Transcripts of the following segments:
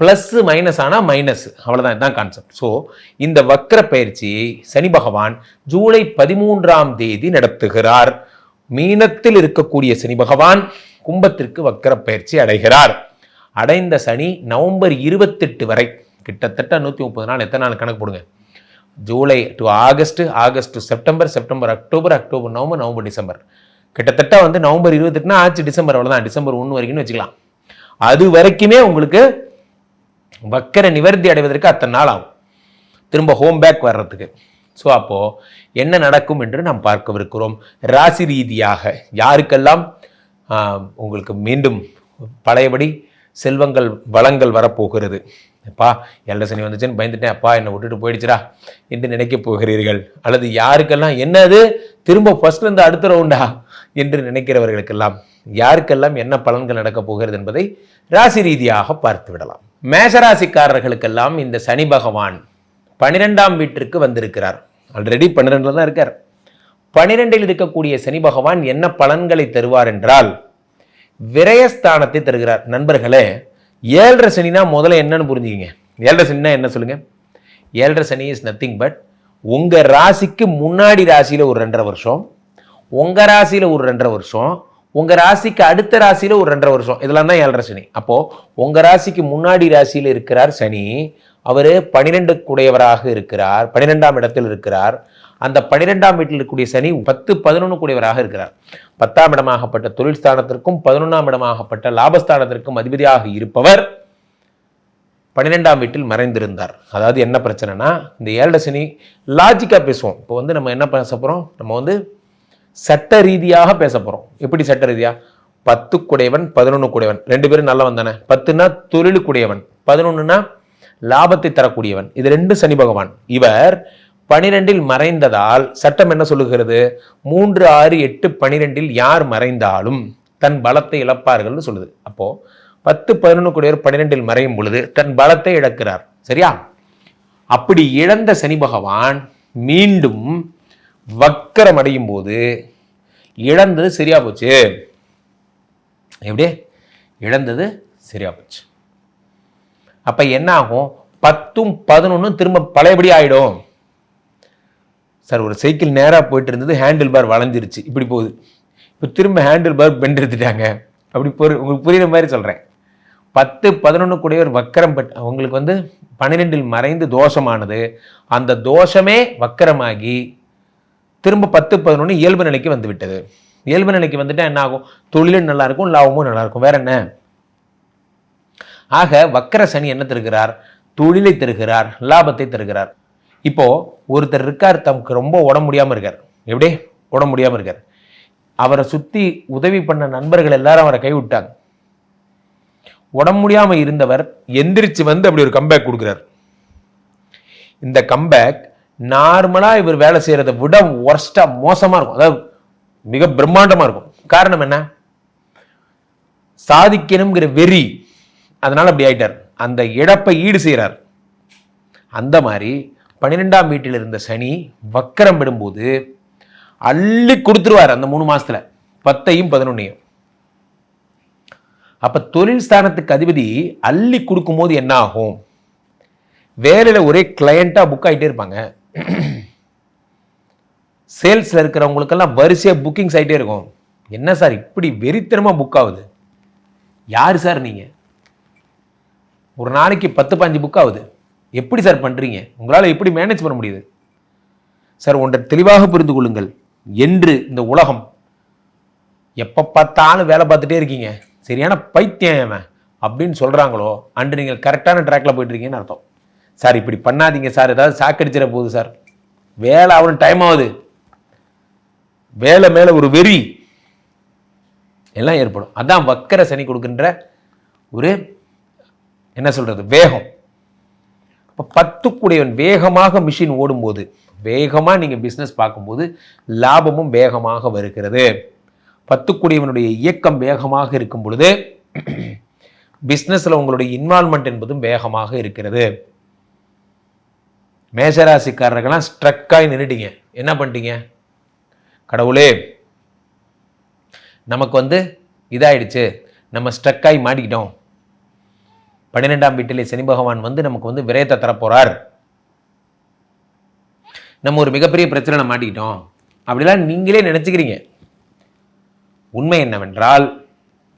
plus minus ஆனால் minus அவ்வளோதான் இதுதான் கான்செப்ட் ஸோ இந்த வக்ர பயிற்சியை சனி பகவான் ஜூலை பதிமூன்றாம் தேதி நடத்துகிறார். மீனத்தில் இருக்கக்கூடிய சனி பகவான் கும்பத்திற்கு வக்கர பயிற்சி அடைகிறார். அடைந்த சனி நவம்பர் இருபத்தெட்டு வரை கிட்டத்தட்ட நூற்றி முப்பது நாள். எத்தனை நாள் கணக்கு போடுங்க? July to August August to September September October October November November December. கிட்டத்தட்ட வந்து நவம்பர் இருபத்தெட்டுனா ஆச்சு டிசம்பர். அவ்வளோதான் டிசம்பர் ஒன்று வரைக்கும்னு வச்சுக்கலாம். அது வரைக்குமே உங்களுக்கு வக்கர நிவர்த்தி அடைவதற்கு அத்தனை நாள் ஆகும். திரும்ப ஹோம் பேக் வர்றதுக்கு. ஸோ அப்போது என்ன நடக்கும் என்று நாம் பார்க்கவிருக்கிறோம். ராசி ரீதியாக யாருக்கெல்லாம் உங்களுக்கு மீண்டும் பழையபடி செல்வங்கள் வளங்கள் வரப்போகிறது. அப்பா எல்ல சனி வந்துச்சுன்னு பயந்துட்டேன். அப்பா என்னை விட்டுட்டு போயிடுச்சுடா என்று நினைக்கப் போகிறீர்கள். அல்லது யாருக்கெல்லாம் என்னது? திரும்ப ஃபஸ்ட்லேருந்து அடுத்த ரவுண்டா என்று நினைக்கிறவர்களுக்கெல்லாம் யாருக்கெல்லாம் என்ன பலன்கள் நடக்கப் போகிறது என்பதை ராசி ரீதியாக பார்த்து விடலாம். மேசராசிக்காரர்களுக்கெல்லாம் இந்த சனி பகவான் பனிரெண்டாம் வீட்டிற்கு வந்திருக்கிறார். ஆல்ரெடி பன்னிரெண்டில் தான் இருக்கார். பனிரெண்டில் இருக்கக்கூடிய சனி பகவான் என்ன பலன்களை தருவார் என்றால் விரயஸ்தானத்தை தருகிறார். நண்பர்களே ஏழரை சனினா முதல்ல என்னன்னு புரிஞ்சுக்கிங்க. ஏழரை சனினா என்ன சொல்லுங்க? ஏழரை சனி இஸ் நத்திங் பட் உங்கள் ராசிக்கு முன்னாடி ராசியில் ஒரு ரெண்டரை வருஷம் உங்கள் ராசியில் ஒரு ரெண்டரை வருஷம் உங்கள் ராசிக்கு அடுத்த ராசியில் ஒரு ரெண்டரை வருஷம். இதெல்லாம் தான் ஏழரை சனி. அப்போது உங்கள் ராசிக்கு முன்னாடி ராசியில் இருக்கிறார் சனி. அவர் பனிரெண்டு கூடையவராக இருக்கிறார் பனிரெண்டாம் இடத்தில் இருக்கிறார். அந்த பனிரெண்டாம் வீட்டில் இருக்கக்கூடிய சனி பத்து பதினொன்று கூடியவராக இருக்கிறார். பத்தாம் இடமாகப்பட்ட தொழில் ஸ்தானத்திற்கும் பதினொன்றாம் இடமாகப்பட்ட லாபஸ்தானத்திற்கும் அதிபதியாக இருப்பவர் பன்னிரெண்டாம் வீட்டில் மறைந்திருந்தார். அதாவது என்ன பிரச்சனைனா இந்த ஏழரை சனி லாஜிக்காக பேசுவோம். இப்போ வந்து நம்ம என்ன பேச போகிறோம் நம்ம வந்து சட்ட ரீதியாக பேச போகிறோம் எப்படி சட்ட ரீதியாக பத்து குடையவன் பதினொன்று குடையவன் ரெண்டு பேரும் நல்லவன் தானே? பத்துனா தொழிலுக்குடையவன் பதினொன்றுனா லாபத்தை தரக்கூடியவன். இது ரெண்டு சனி பகவான். இவர் பனிரெண்டில் மறைந்ததால் சட்டம் என்ன சொல்லுகிறது? மூன்று ஆறு எட்டு பனிரெண்டில் யார் மறைந்தாலும் தன் பலத்தை இழப்பார்கள்னு சொல்லுது. அப்போ பத்து பதினொன்று கூடியவர் பன்னிரெண்டில் மறையும் பொழுது தன் பலத்தை இழக்கிறார். சரியா? அப்படி இழந்த சனி பகவான் மீண்டும் வக்கரம் அடையும் போது இழந்தது சரியா போச்சு. எப்படி? இழந்தது சரியா போச்சு. அப்ப என்ன ஆகும்? பத்தும் பதினொன்னும் திரும்ப பழையபடி ஆயிடும். சார் ஒரு சைக்கிள் நேராக போயிட்டு இருந்தது ஹேண்டில் பார் வளைஞ்சிருச்சு இப்படி போகுது. இப்போ திரும்ப ஹேண்டில் பார் பெண்ட் எடுத்துட்டாங்க. அப்படி பொரு உங்களுக்கு புரியுற மாதிரி சொல்கிறேன் பத்து பதினொன்று கூடியவர் வக்கரம் பெட் அவங்களுக்கு வந்து பன்னிரெண்டில் மறைந்து தோஷமானது அந்த தோஷமே வக்கரமாகி திரும்ப பத்து பதினொன்று இயல்பு நிலைக்கு வந்து விட்டது இயல்பு நிலைக்கு வந்துட்டா என்ன ஆகும் தொழிலும் நல்லா இருக்கும் லாபமும் நல்லா இருக்கும் வேற என்ன? ஆக வக்கர சனி என்ன தருகிறார்? தொழிலை தருகிறார் லாபத்தை தருகிறார். இப்போ ஒருத்தர் இருக்கார் தமக்கு ரொம்ப உடம்பு முடியாமல் இருக்கார். எப்படி? உடம்பு முடியாமல் இருக்கார். அவரை சுத்தி உதவி பண்ண நண்பர்கள் எல்லாரும் அவரை கைவிட்டாங்க. உடம்பு முடியாமல் இருந்தவர் எந்திரிச்சு வந்து அப்படி ஒரு கம்பேக் கொடுக்குறார். இந்த கம்பேக் நார்மலாக இவர் வேலை செய்கிறத விட ஒர்ஸ்ட்டாக மோசமாக இருக்கும். அதாவது மிக பிரம்மாண்டமாக இருக்கும். காரணம் என்ன? சாதிக்கணுங்கிற வெறி அதனால் அப்படி ஆயிட்டார். அந்த இழப்பை ஈடு செய்கிறார் அந்த மாதிரி பன்னிரெண்டாம் வீட்டில் இருந்த சனி வக்கரம் விடும்போது அள்ளி கொடுத்துருவார் அந்த மூணு மாதத்தில் பத்தையும் பதினொன்னையும். அப்போ தொழில் ஸ்தானத்துக்கு அதிபதி அள்ளி கொடுக்கும்போது என்ன ஆகும்? வேலையில் ஒரே கிளையண்ட்டாக புக் ஆகிட்டே இருப்பாங்க. சேல்ஸில் இருக்கிறவங்களுக்கெல்லாம் வரிசையாக புக்கிங்ஸ் ஆகிட்டே இருக்கும். என்ன சார் இப்படி வெறித்தனமாக புக் ஆகுது? யார் சார் நீங்கள் ஒரு நாளைக்கு பத்து பாஞ்சு புக் ஆகுது. எப்படி சார் பண்ணுறீங்க உங்களால் எப்படி மேனேஜ் பண்ண முடியுது? சார் ஒன்றை தெளிவாக புரிந்து கொள்ளுங்கள். என்று இந்த உலகம் எப்போ பார்த்தாலும் வேலை பார்த்துட்டே இருக்கீங்க. சரியான பைத்தியம் அவன் அப்படின்னு சொல்கிறாங்களோ அன்று நீங்கள் கரெக்டான ட்ராக்ல போயிட்டுருக்கீங்கன்னு அர்த்தம். சார் இப்படி பண்ணாதீங்க சார். ஏதாவது சாக்கடிச்சிட போகுது சார். வேலை அவனுக்கு டைம் ஆகுது. வேலை மேலே ஒரு வெறி எல்லாம் ஏற்படும். அதான் வக்கர சனி கொடுக்கின்ற ஒரு என்ன சொல்றது வேகம். இப்போ பத்துக்குடையவன் வேகமாக மிஷின் ஓடும்போது வேகமாக நீங்கள் பிஸ்னஸ் பார்க்கும்போது லாபமும் வேகமாக வருகிறது. பத்துக்குடியவனுடைய இயக்கம் வேகமாக இருக்கும் பொழுது பிஸ்னஸில் உங்களுடைய இன்வால்மெண்ட் என்பதும் வேகமாக இருக்கிறது. மேசராசிக்காரர்கள்லாம் ஸ்ட்ரக்காகி நின்றுட்டீங்க என்ன பண்ணிட்டீங்க? கடவுளே நமக்கு வந்து இதாயிடுச்சு. நம்ம ஸ்ட்ரக்காகி மாட்டிக்கிட்டோம். பன்னிரெண்டாம் வீட்டிலே சனி பகவான் வந்து நமக்கு வந்து விரயத்தை தரப்போகிறார் நம்ம ஒரு மிகப்பெரிய பிரச்சனை மாட்டிக்கிட்டோம். அப்படிலாம் நீங்களே நினச்சிக்கிறீங்க. உண்மை என்னவென்றால்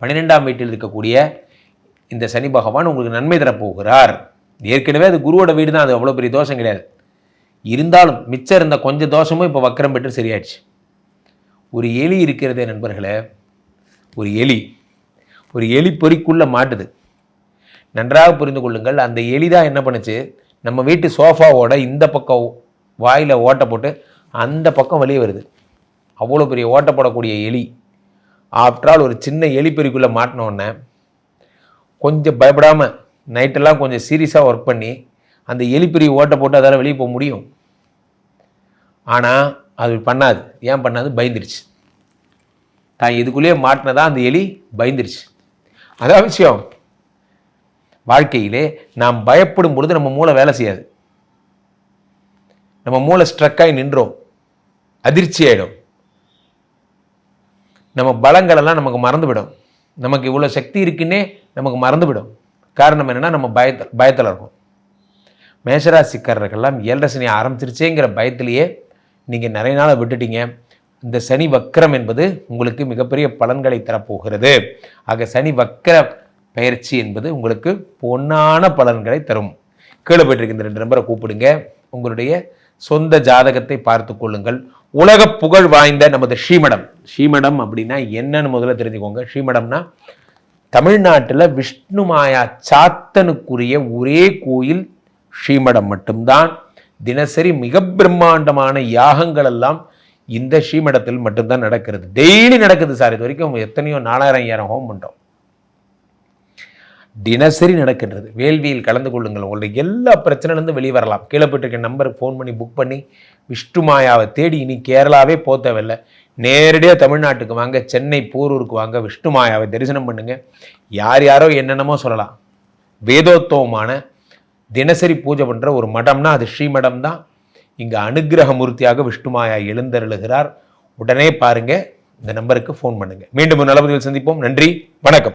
பன்னிரெண்டாம் வீட்டில் இருக்கக்கூடிய இந்த சனி பகவான் உங்களுக்கு நன்மை தரப்போகிறார். ஏற்கனவே அது குருவோட வீடு தான் அது அவ்வளோ பெரிய தோஷம் கிடையாது. இருந்தாலும் மிச்சம் இருந்த கொஞ்சம் தோஷமும் இப்போ வக்கரம் பெற்று சரியாயிடுச்சு. ஒரு எலி இருக்கிறதே நண்பர்களே ஒரு எலி ஒரு எலி பொறிக்குள்ளே மாட்டுது. நன்றாக புரிந்து கொள்ளுங்கள் அந்த எலி தான் என்ன பண்ணுச்சு? நம்ம வீட்டு சோஃபாவோட இந்த பக்கம் வாயில் ஓட்டை போட்டு அந்த பக்கம் வெளியே வருது. அவ்வளோ பெரிய ஓட்டை போடக்கூடிய எலி. ஆஃப்டர் ஒரு சின்ன எலிப்பெறிக்குள்ளே மாட்டினோடனே கொஞ்சம் பயப்படாமல் நைட்டெல்லாம் கொஞ்சம் சீரியஸாக ஒர்க் பண்ணி அந்த எலிப்பிரி ஓட்டை போட்டு அதால் வெளியே போக முடியும். ஆனால் அது பண்ணாது. ஏன் பண்ணாது? பயந்துருச்சு. தான் இதுக்குள்ளேயே மாட்டினதான் அந்த எலி பயந்துருச்சு. அதான் விஷயம் வாழ்க்கையிலே நாம் பயப்படும் பொழுது நம்ம மூளை வேலை செய்யாது. நம்ம மூளை ஸ்ட்ரக்காகி நின்றோம். அதிர்ச்சி ஆகிடும் நம்ம பலங்களெல்லாம் நமக்கு மறந்துவிடும். நமக்கு இவ்வளோ சக்தி இருக்குன்னே நமக்கு மறந்துவிடும். காரணம் என்னென்னா நம்ம பயத்தில் பயத்தில் இருக்கும். மேஷராசிக்காரர்கள்லாம் ஏழரை சனி ஆரம்பிச்சிருச்சேங்கிற பயத்திலேயே நீங்கள் நிறைய நாளை விட்டுட்டீங்க. இந்த சனி வக்கரம் என்பது உங்களுக்கு மிகப்பெரிய பலன்களை தரப்போகிறது. ஆக சனி வக்கர பயிற்சி என்பது உங்களுக்கு பொன்னான பலன்களை தரும். கீழே போயிட்டு இந்த ரெண்டு நம்பரை கூப்பிடுங்க. உங்களுடைய சொந்த ஜாதகத்தை பார்த்து கொள்ளுங்கள். உலக புகழ் வாய்ந்த நமது ஸ்ரீமடம். ஸ்ரீமடம் அப்படின்னா என்னன்னு முதல்ல தெரிஞ்சுக்கோங்க. ஸ்ரீமடம்னா தமிழ்நாட்டில் விஷ்ணு மாயா சாத்தனுக்குரிய ஒரே கோயில் ஸ்ரீமடம் மட்டும்தான். தினசரி மிக பிரம்மாண்டமான யாகங்கள் எல்லாம் இந்த ஸ்ரீமடத்தில் மட்டும்தான் நடக்கிறது. டெய்லி நடக்குது சார். இது வரைக்கும் எத்தனையோ நாலாயிரம் ஐயாயிரம் ஹோம் பண்ணுறோம் தினசரி நடக்கின்றது. வேள்வியில் கலந்து கொள்ளுங்கள். உங்களுடைய எல்லா பிரச்சனைலேருந்து வெளியே வரலாம். கீழே போயிட்டு நம்பருக்கு ஃபோன் பண்ணி புக் பண்ணி விஷ்ணுமாயாவை தேடி இனி கேரளாவே போக தேவையில்லை. நேரடியாக தமிழ்நாட்டுக்கு வாங்க சென்னை போரூருக்கு வாங்க விஷ்ணுமாயாவை தரிசனம் பண்ணுங்க. யார் யாரோ என்னென்னமோ சொல்லலாம். வேதோத்தவமான தினசரி பூஜை பண்ணுற ஒரு மடம்னா அது ஸ்ரீமடம் தான். இங்கே அனுகிரக மூர்த்தியாக விஷ்ணுமாயா எழுந்தருளுகிறார். உடனே பாருங்கள் இந்த நம்பருக்கு ஃபோன் பண்ணுங்கள் மீண்டும் ஒரு சந்திப்போம். நன்றி வணக்கம்.